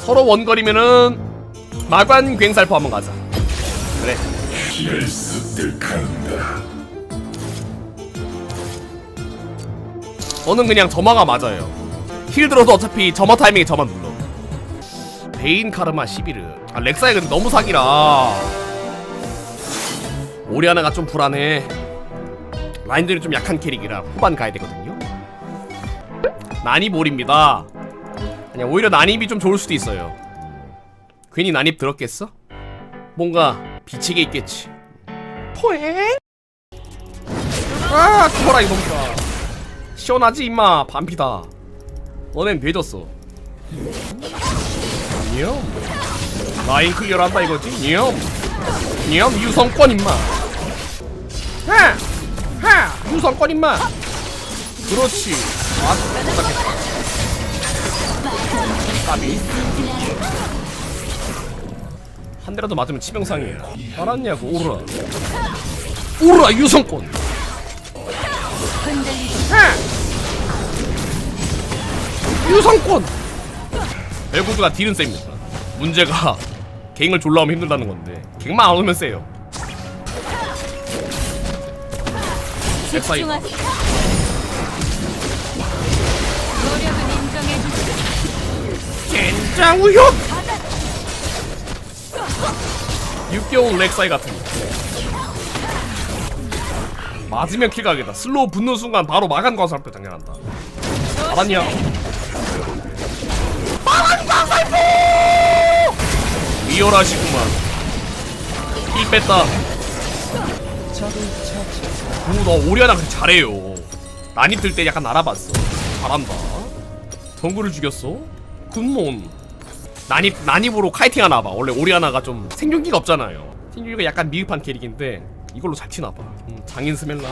서로 원거리면은 마관 굉살포 한번 가자. 그래. 피를 습득한다. 저는 그냥 점화가 맞아요. 힐 들어도 어차피 점화 타이밍에 저만 눌러. 베인 카르마 11르. 아 렉사이 근데 너무 사기라. 오리아나가 좀 불안해. 라인들이 좀 약한 캐릭이라 후반 가야 되거든요. 난입올입니다. 그냥 오히려 난입이 좀 좋을 수도 있어요. 괜히 난입 들었겠어? 뭔가 비치게 있겠지. 포행? 아, 키워라 이놈들아. 시원하지 임마 반피다 너넨 돼졌어 냠 라인 클리어한다 이거지 냠 냠, 유성권 임마 하! 하! 유성권 임마 그렇지 아 까비. 한 대라도 맞으면 치명상이야 알았냐고 오르라. 오르라 유성권. 유성권! 벨구드가 딜은 셉니다. 문제가 갱을 졸라 하면 힘들다는 건데 갱만 안 오면 세요. 엑사이 젠장 우효! 6개월 렉사이 같은 거. 맞으면 킬각이다. 슬로우 붙는 순간 바로 마간 과살표 장렬한다. 알았냐? 마간 과살표! 리얼하시구만. 힐 뺐다. 오, 나 오리아나 그렇게 잘해요. 난입 들때 약간 알아봤어. 잘한다. 정글을 죽였어? 굿몬. 난입, 난입으로 카이팅 하나 봐. 원래 오리아나가 좀 생존기가 없잖아요. 생존기가 약간 미흡한 캐릭인데 이걸로 잘 튀나 봐. 음, 장인 스멜라.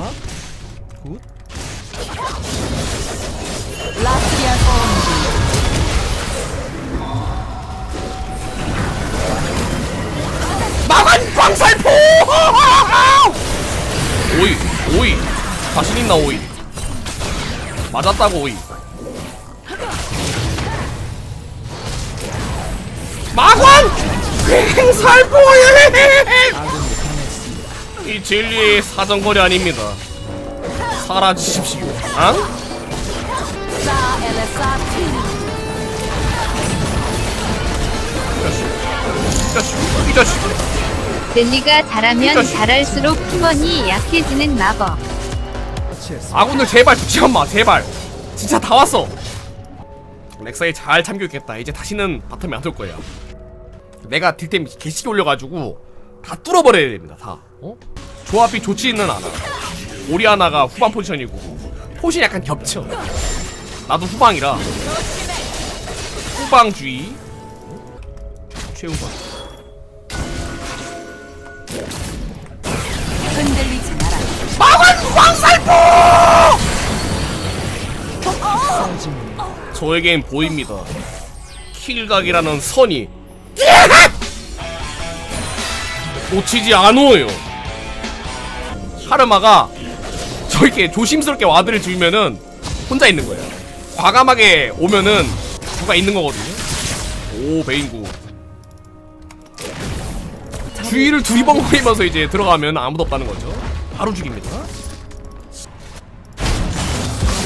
굿. 소음기. 마간 광살포! 오이, 오이. 자신 있나 오이. 맞았다고 오이. 마관 광살포! 이 진리의 사정거리 아닙니다. 사라지십시오. 앙? 이 자식, 이 자식. 젤리가 잘하면 잘할수록 팀원이 약해지는 마법. 아군들 제발 죽지 마 제발 진짜 다 왔어 렉사에 잘 참교육했다 이제 다시는 바텀에 안올 거야 내가 딜템 개시기 올려가지고 다 뚫어버려야 됩니다 다 어? 조합이 좋지는 않아 오리아나가 후방 포지션이고 포지션이 약간 겹쳐 나도 후방이라 후방주의 어? 최후방 흔들리지 마라. 마관 광살포! 저에겐 보입니다. 킬각이라는 선이 놓치지 않어요. 카르마가 저렇게 조심스럽게 와드를 주면은 혼자 있는 거예요. 과감하게 오면은 누가 있는 거거든요. 오 베인구. 주위를 두리번거리면서 이제 들어가면 아무도 없다는 거죠. 바로 죽입니다.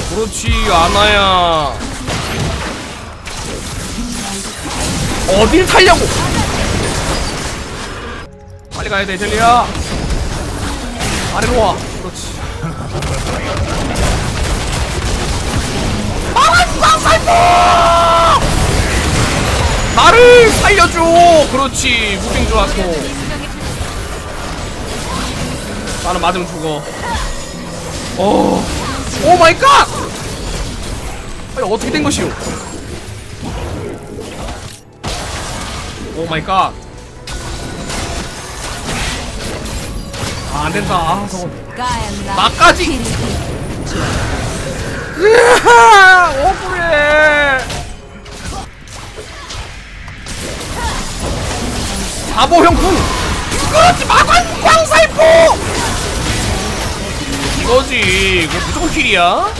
그렇지 아나야. 어딜 타려고? 빨리 가야 돼 젤리야. 아래로 와. 그렇지. 망한광살포! 나를 살려줘. 그렇지 무빙 좋았고. 나는 맞으면 죽어. 오, 오 마이 갓! 아니 어떻게 된 것이오? 오 마이 갓! 아, 안 된다. 아, 저거. 나까지! 으아! 억울해! 바보형 궁! 그렇지! 마관 광살포! 이거지. 이거 무조건 킬이야.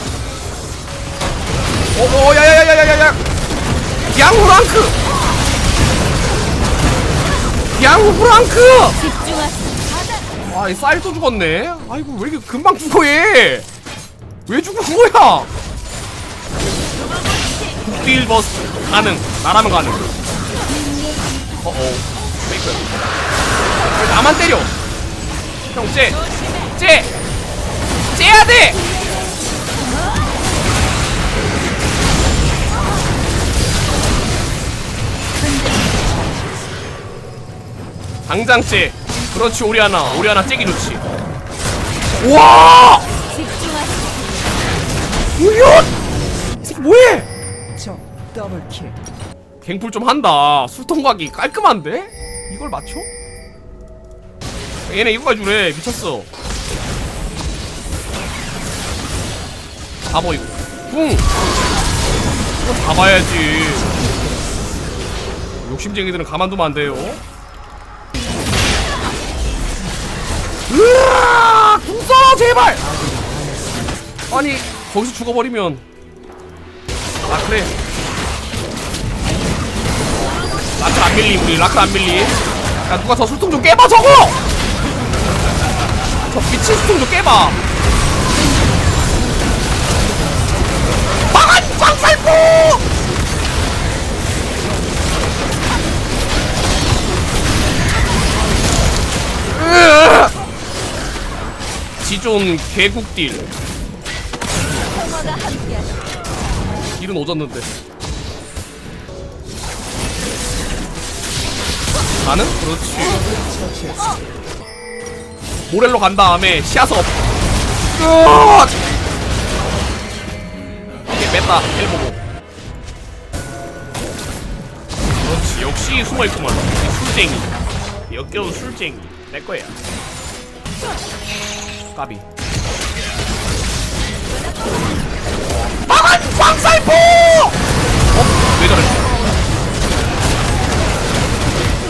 오, 오, 야야야야야야야! 양후랑크! 양후랑크! 집중하세요. 아, 이 쌀도 죽었네. 아이고, 왜 이렇게 금방 죽어, 얘? 왜 죽은 거야? 국딜 버스 가능. 나라면 가능. 어어. 페이크. 왜 나만 때려? 형, 쟤! 쟤! 쟤야 돼! 당장 쟤! 그렇지, 우리 하나. 우리 하나 째기 좋지. 와! 우연! 이 새끼 뭐해? 적 더블킬 갱풀 좀 한다. 술통각이 깔끔한데? 이걸 맞춰? 얘네 이거 가주래. 미쳤어. 바보 이거. 궁! 이거 잡아야지. 욕심쟁이들은 가만두면 안 돼요. 으아! 궁 써! 제발! 아니, 거기서 죽어버리면. 아, 그래. 라클 안 밀림 우리 라클 안 밀림 야 누가 저 술통 좀 깨봐 저거 저 미친 술통 좀 깨봐 망한 광살포 지존 개국 딜. 딜은 오졌는데. 가는? 그렇지. 모렐로 간 다음에 시야석 끝! 이게 뺐다. 헬보고. 그렇지. 역시 숨어있구만. 이 술쟁이. 역겨운 술쟁이. 내 거야 까비 망한 광살포! 어? 왜 저래?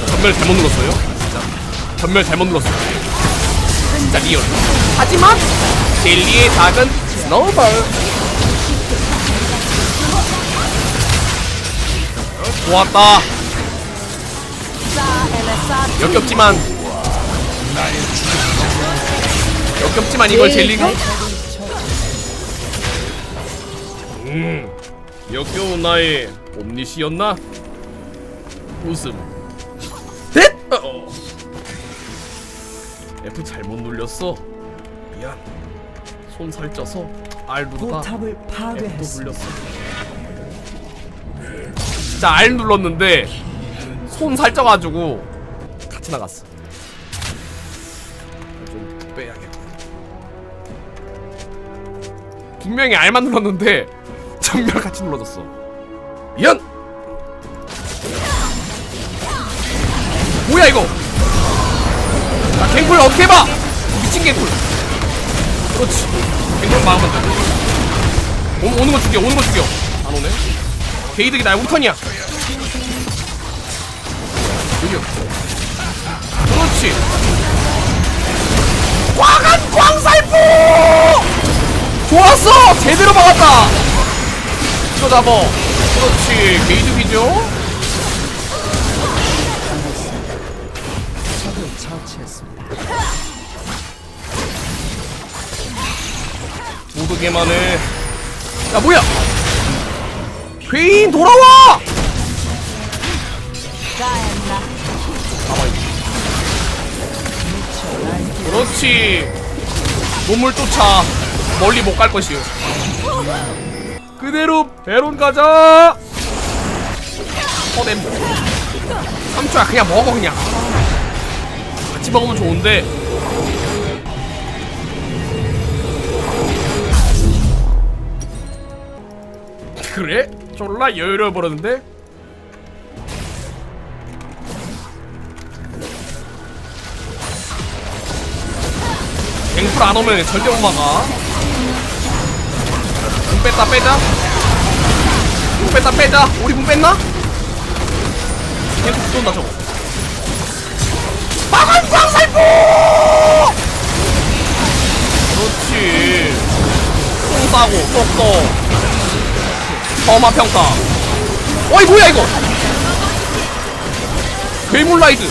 전멸 잘못 눌렀어요? 진짜 전멸 잘못 눌렀어 진짜 리얼 하지만 젤리의 작은 스노우볼 좋았다 역겹지만 역겹지만 이걸 젤리가? 음 역겨운 나의 옴니시였나? 웃음 넷! 어. F 잘못 눌렸어 미안 손 살쪄서 R 누르다 F도 눌렸어 진짜 R 눌렀는데 손 살쪄가지고 같이 나갔어 좀 빼야겠다 분명히 R만 눌렀는데 정멸 같이 눌러졌어. 미안 뭐야 이거? 아 갱플 어떻게 해봐? 미친 갱플 그렇지. 막으면 돼 오, 오는 거 죽여 오는 거 죽여. 안 오네? 게이득이 나야 우리 턴이야. 죽여 그렇지. 광한 광살포 좋았어 제대로 막았다 이거 잡아 그렇지 게이득이죠 적을 처치했습니다 모두게만 해. 야 뭐야? 괴인 돌아와! 가엔나. 그렇지. 몸을 쫓아 멀리 못 갈 것이오. 그대로 베론 가자. 허댐. 삼촌아 그냥 먹어 그냥. 같이 먹으면 좋은데. 그래? 졸라 여유로워 버렸는데? 갱플 안 오면 절대 못 막아. 궁 뺐다 빼자. 궁 뺐다 빼자. 우리 궁 뺐나? 갱플 쏜다 저거. 마간 광살포! 그렇지. 똥 싸고 쏙 쏙. 험한 평가 어이 뭐야 이거 괴물 라이드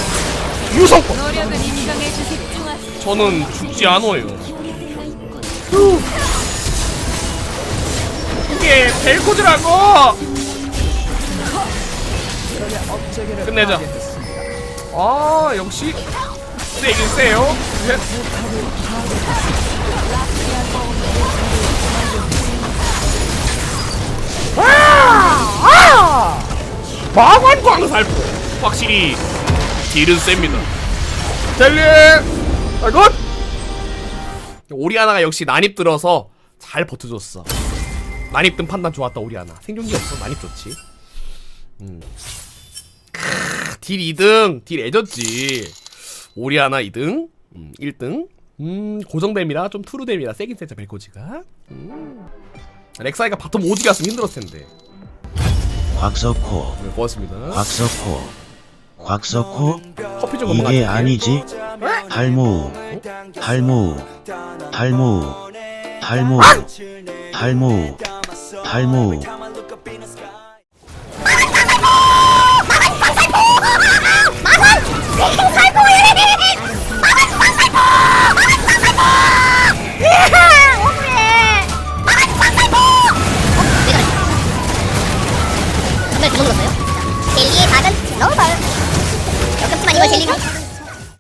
유성권 인정해 주세요. 집중하세요. 저는 죽지 않아요 이게 벨코즈라고? 끝내자. 아 역시. 세긴 세요? 네. 마관 광살포 확실히 딜은 셉니다. 젤리! 아이고 오리아나가 역시 난입 들어서 잘 버텨줬어 난입 든 판단 좋았다 오리아나. 생존기 없어. 난입 좋지. 음. 크, 딜 2등. 딜 애졌지. 오리아나 2등. 음, 1등. 음 고정됨이라 좀 투르됨이라 세긴 세죠 벨코지가. 음. 렉사이가 바텀 오지게 왔으면 힘들었을 텐데. 곽석호, 네, 고맙습니다. 곽석호, 곽석호, 커피 좀 이게 아니지? 탈무, 탈무, 탈무, 탈무, 탈무, 탈무,